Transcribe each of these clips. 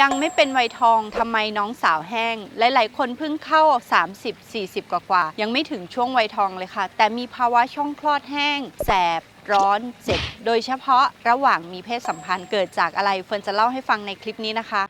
ยังไม่เป็นวัยทองทำไมน้องสาวแห้ง หลาย ๆ คนเพิ่งเข้า 30 40 กว่ากว่าๆยังไม่ถึงช่วงวัยทองเลยค่ะ แต่มีภาวะช่องคลอดแห้ง แสบ ร้อน เจ็บ โดยเฉพาะระหว่างมีเพศสัมพันธ์เกิดจากอะไรเฟิร์นจะเล่าให้ฟังในคลิปนี้นะคะ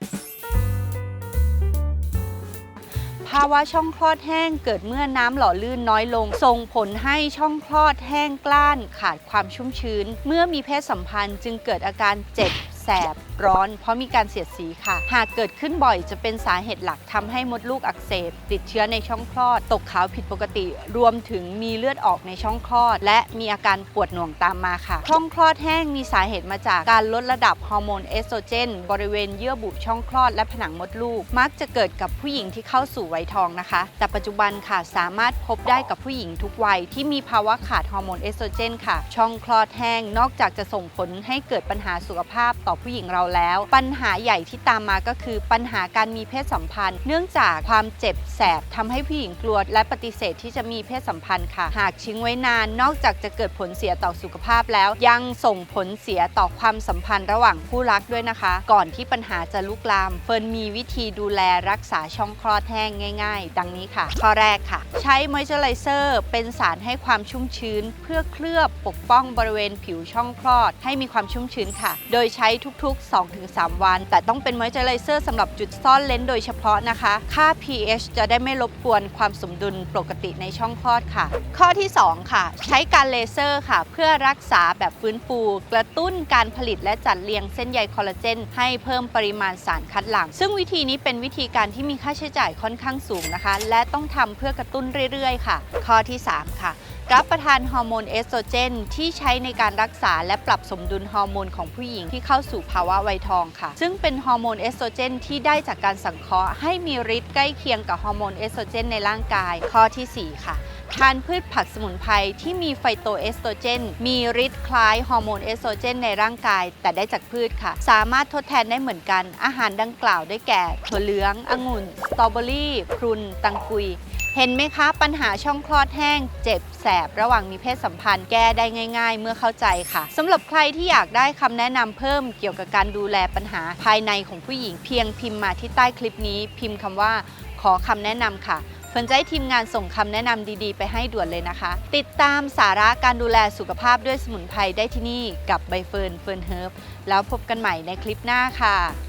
ภาวะช่องคลอดแห้งเกิดเมื่อน้ำหล่อลื่นน้อยลง ส่งผลให้ช่องคลอดแห้งกล้านขาดความชุ่มชื้น เมื่อมีเพศสัมพันธ์จึงเกิดอาการเจ็บ สบ ร้อน เพราะมีการเสียดสีค่ะ หากเกิดขึ้นบ่อยจะเป็นสาเหตุหลักทำให้มดลูกอักเสบ ติดเชื้อในช่องคลอด ตกขาวผิดปกติ รวมถึงมีเลือดออกในช่องคลอด และมีอาการปวดหน่วงตามมาค่ะ ช่องคลอดแห้งมีสาเหตุมาจากการลดระดับฮอร์โมนเอสโตรเจน บริเวณเยื่อบุช่องคลอดและผนังมดลูก มักจะเกิดกับผู้หญิงที่เข้าสู่วัยทองนะคะ แต่ปัจจุบันค่ะสามารถพบได้กับผู้หญิงทุกวัยที่มีภาวะขาดฮอร์โมนเอสโตรเจนค่ะ ช่องคลอดแห้งนอกจากจะส่งผลให้เกิดปัญหาสุขภาพต่อผู้หญิงเราแล้ว ปัญหาใหญ่ที่ตามมาก็คือปัญหาการมีเพศสัมพันธ์ เนื่องจากความเจ็บแสบทำให้ผู้หญิงกลัว และปฏิเสธที่จะมีเพศสัมพันธ์ค่ะ หากทิ้งไว้นาน นอกจากจะเกิดผลเสียต่อสุขภาพแล้ว ยังส่งผลเสียต่อความสัมพันธ์ระหว่างคู่รักด้วยนะคะ ก่อนที่ปัญหาจะลุกลาม เฟิร์นมีวิธีดูแลรักษาช่องคลอดแห้งง่าย ๆ ดังนี้ค่ะ ข้อแรกค่ะ ใช้มอยเจอไรเซอร์เป็นสารให้ความชุ่มชื้น เพื่อเคลือบปกป้องบริเวณผิวช่องคลอด ให้มีความชุ่มชื้นค่ะ โดยใช้ทุทุกๆ 2-3 วัน แต่ต้องเป็นมอยเจอไรเซอร์สำหรับจุดซ่อนเลนส์โดยเฉพาะนะคะ ค่า pH จะได้ไม่รบกวนความสมดุลปกติในช่องคลอดค่ะ ข้อที่ 2 ค่ะ ใช้การเลเซอร์ค่ะ เพื่อรักษาแบบฟื้นฟู กระตุ้นการผลิตและจัดเรียงเส้นใยคอลลาเจน ให้เพิ่มปริมาณสารคัดหลั่ง ซึ่งวิธีนี้เป็นวิธีการที่มีค่าใช้จ่ายค่อนข้างสูงนะคะ และต้องทำเพื่อกระตุ้นเรื่อยๆ ค่ะ ข้อที่ 3 ค่ะ รับประทานฮอร์โมนเอสโตรเจน ที่ใช้ในการรักษาและปรับสมดุลฮอร์โมนของผู้หญิงที่เข้าสู่ภาวะวัยทองค่ะ ซึ่งเป็นฮอร์โมนเอสโตรเจนที่ได้จากการสังเคราะห์ให้มีฤทธิ์ใกล้เคียงกับฮอร์โมนเอสโตรเจนในร่างกาย ข้อทีสี่4 ค่ะทานพืชผักสมุนไพรที่มีไฟโตเอสโตรเจน มีฤทธิ์คล้ายฮอร์โมนเอสโตรเจนในร่างกาย แต่ได้จากพืชค่ะ สามารถทดแทนได้เหมือนกัน อาหารดังกล่าวได้แก่ถั่วเหลือง องุ่น สตรอเบอรี่พรุน ตังกุย เห็นไหมคะ ปัญหาช่องคลอดแห้ง เจ็บแสบระหว่างมีเพศสัมพันธ์แก้ได้ง่าย ๆ เมื่อเข้าใจค่ะสำหรับใครที่อยากได้คำแนะนำเพิ่มเกี่ยวกับการดูแลปัญหาภายในของผู้หญิงเพียงพิมพ์มาที่ใต้คลิปนี้พิมพ์คำว่า ขอคำแนะนำค่ะเฟิร์นจะให้ทีมงานส่งคำแนะนำดีๆ ไปให้ด่วนเลยนะคะ ติดตามสาระการดูแลสุขภาพด้วยสมุนไพรได้ที่นี่กับใบเฟิร์นเฟิร์นเฮิร์บแล้วพบกันใหม่ในคลิปหน้าค่ะ